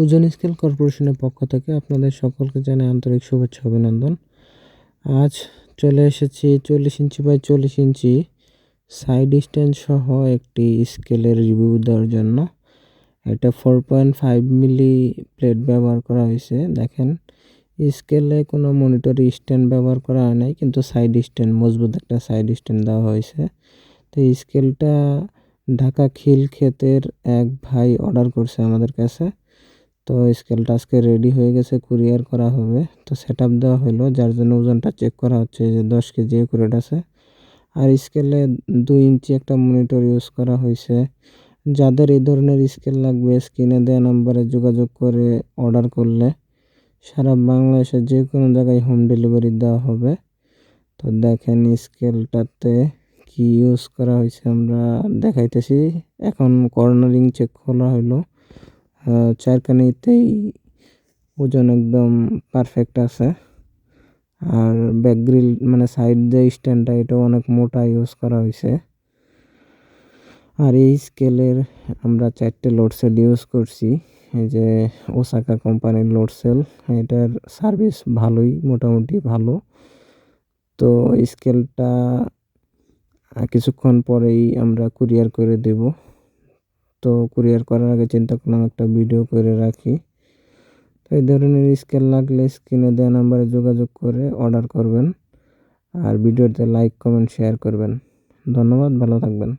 ওজন স্কেল কর্পোরেশনের পক্ষ থেকে আপনাদের সকলকে জানাই আন্তরিক শুভেচ্ছা, অভিনন্দন। আজ চলে এসেছি চল্লিশ ইঞ্চি বাই চল্লিশ ইঞ্চি সাইড স্ট্যান্ড সহ একটি স্কেলের রিভিউ দেওয়ার জন্য। এটা ফোর পয়েন্ট ফাইভ মিলি প্লেট ব্যবহার করা হয়েছে। দেখেন, স্কেলে কোনো মনিটর স্ট্যান্ড ব্যবহার করা হয় নাই, কিন্তু সাইড স্ট্যান্ড, মজবুত একটা সাইড স্ট্যান্ড দেওয়া হয়েছে। তো এই স্কেলটা ঢাকা খিল ক্ষেতের এক ভাই অর্ডার করছে আমাদের কাছে। তো স্কেলটা আজকে রেডি হয়ে গেছে কুরিয়ার করা হবে। তো সেট আপ দেওয়া হলো, যার জন্য ওজনটা চেক করা হচ্ছে যে দশ কেজি একুরেট আছে। আর স্কেলে দুই ইঞ্চি একটা মনিটর ইউজ করা হয়েছে। যাদের এই ধরনের স্কেল লাগবে স্ক্রিনে দেওয়া নাম্বারে যোগাযোগ করে অর্ডার করলে সারা বাংলাদেশের যে কোনো জায়গায় হোম ডেলিভারি দেওয়া হবে। তো দেখেন স্কেলটাতে কি ইউজ করা হয়েছে আমরা দেখাইতেছি। এখন কর্নারিং চেক করা হলো। চারখানিতেই ওজন একদম পারফেক্ট আছে। আর ব্যাকগ্রিল মানে সাইড যে স্ট্যান্ডটা এটাও অনেক মোটা ইউজ করা হয়েছে আর এই স্কেলের আমরা চারটে লোড সেল ইউজ করছি। এই যে ওসাকা কোম্পানির লোড সেল এটার সার্ভিস ভালোই, মোটামুটি ভালো। তো স্কেলটা কিছুক্ষণ পরেই আমরা কুরিয়ার করে দেব। তো কুরিয়ার করার আগে চিন্তা করলাম একটা ভিডিও করে রাখি। তো এই ধরনের স্কেল লাগলে স্ক্রিনে দেওয়া নাম্বারে যোগাযোগ করে অর্ডার করবেন। আর ভিডিওতে লাইক কমেন্ট শেয়ার করবেন। ধন্যবাদ, ভালো থাকবেন।